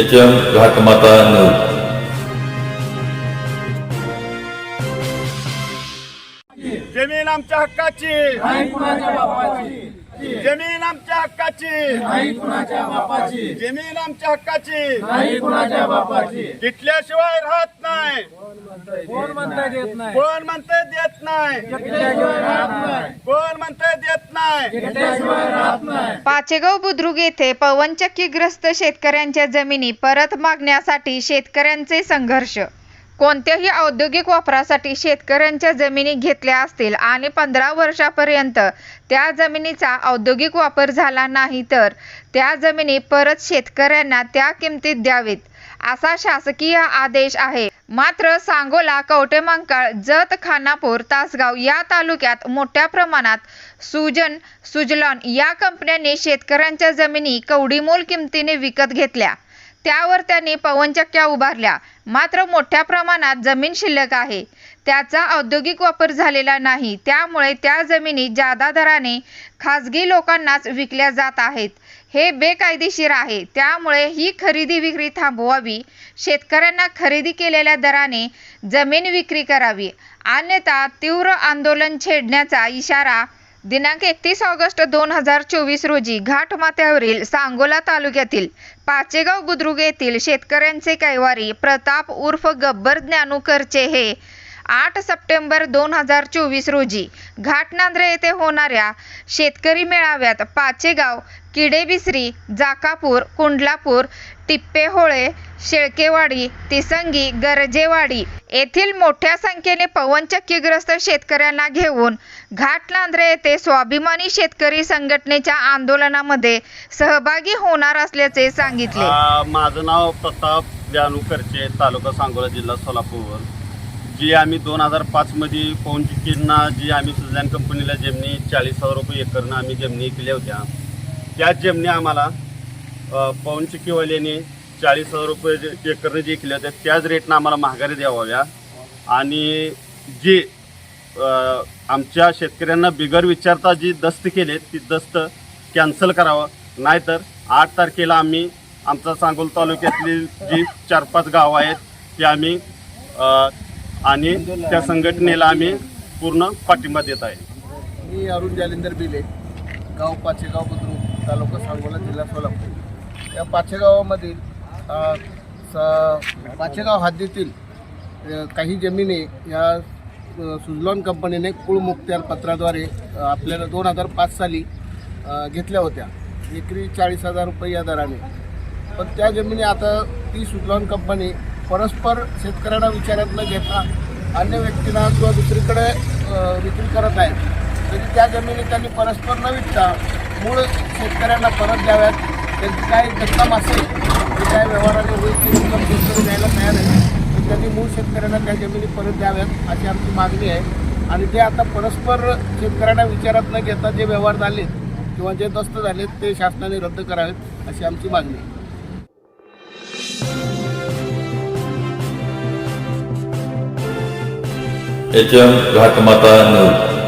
H M घाटमाता news जमीन आमच्या हक्काची जमीन आमच्या हक्काची. नाही कुणाच्या बापाची. जमीन आमच्या हक्काची. नाही कुणाच्या बापाची. घेतल्याशिवाय राहत नाही. कोण म्हणता येत नाही? कोण म्हणते देत नाही. घेतल्याशिवाय राहत नाही. कोण म्हणते देत नाही. घेतल्याशिवाय राहत नाही. पाचेगाव बुद्रुक येथे पवनचक्कीग्रस्त शेतकऱ्यांच्या जमिनी परत मागण्यासाठी शेतकऱ्यांचे संघर्ष. कोणत्याही औद्योगिक वापरासाठी शेतकऱ्यांच्या जमिनी घेतल्या असतील आणि पंधरा वर्षापर्यंत त्या जमिनीचा औद्योगिक वापर झाला नाही तर त्या जमिनी परत शेतकऱ्यांना त्या किमतीत द्यावीत असा शासकीय आदेश आहे. मात्र सांगोला कवटेमंकाळ जत खानापूर तासगाव या तालुक्यात मोठ्या प्रमाणात सुजन सुजलॉन या कंपन्यांनी शेतकऱ्यांच्या जमिनी कवडीमोल किमतीने विकत घेतल्या. त्यावर त्यांनी पवनचक्क्या उभारल्या. मात्र मोठ्या प्रमाणात जमीन शिल्लक आहे. त्याचा औद्योगिक वापर झालेला नाही. त्यामुळे त्या जमिनी जादा दराने खाजगी लोकांनाच विकल्या जात आहेत. हे बेकायदेशीर आहे. त्यामुळे ही खरेदी विक्री थांबवावी. शेतकऱ्यांना खरेदी केलेल्या दराने जमीन विक्री करावी. अन्यथा तीव्र आंदोलन छेडण्याचा इशारा दिनांक एकतीस ऑगस्ट दोन हजार चोवीस रोजी घाटमाथ्यावरील सांगोला तालुक्यातील पाचेगाव बुद्रुक येथील शेतकऱ्यांचे कैवारी प्रताप उर्फ गब्बर ज्ञानूकरचे हे आठ सप्टेंबर दोन हजार चोवीस रोजी घाटनांद्रे येथे होणाऱ्या शेतकरी मेळाव्यात पाचेगाव किडेबिसरी जाकापूर कुंडलापूर टिप्पेहोळे शेळकेवाडी तिसंगी गरजेवाडी येथील मोठ्या संख्येने पवनचक्कीग्रस्त शेतकऱ्यांना घेऊन घाटनांद्रे येथे स्वाभिमानी शेतकरी संघटनेच्या आंदोलनामध्ये सहभागी होणार असल्याचे सांगितले. माझं नाव प्रताप जानू करचे तालुका सांगोला जिल्हा सोलापूर. जी आम्ही दोन हजार पाचमध्ये पवनचिक्कींना जी आम्ही सुजलॅन कंपनीला जमिनी चाळीस हजार रुपये एकरनं आम्ही जमिनी केल्या होत्या. त्याच जमिनी आम्हाला अ, चाळीस हजार रुपये जे एकरनं जे केल्या होत्या त्याच रेटनं आम्हाला महागारी द्यावाव्या. आणि जे आमच्या शेतकऱ्यांना बिगर विचारता जी दस्त केले ती दस्त कॅन्सल करावं. नाहीतर आठ तारखेला आम्ही आमचा सांगोल तालुक्यातली जी चार पाच गावं आहेत ती आम्ही आणि त्या संघटनेला आम्ही पूर्ण पाठिंबा देत आहे. मी अरुण जालिंदर बिले गाव पाचेगाव बुद्रुक तालुका सांगोला जिल्हा सोलापूर. या पाचेगावामधील स- पाचेगाव हद्दीतील काही जमिनी या सुजलॉन सुझलॉन कंपनीने कुळमुक्त्यार पत्राद्वारे आपल्याला दोन हजार पाच साली घेतल्या होत्या. एकरी चाळीस हजार रुपये या दराने. पण त्या जमिनी आता ती सुझलॉन कंपनी परस्पर शेतकऱ्यांना विचारात न घेता अन्य व्यक्तींना किंवा दुसरीकडे विक्री करत आहेत तरी त्या जमिनी त्यांनी परस्पर न विकता मूळ शेतकऱ्यांना परत द्याव्यात. त्यांची काय रक्कम असेल ती काय व्यवहाराने होईल ती रक्कम शेतकरी द्यायला तयार आहे तर त्यांनी मूळ शेतकऱ्यांना त्या जमिनी परत द्याव्यात अशी आमची मागणी आहे. आणि ते आता परस्पर शेतकऱ्यांना विचारात न घेता जे व्यवहार झाले किंवा जे दस्त झालेत ते शासनाने रद्द करावेत अशी आमची मागणी आहे. H M घाटमाता news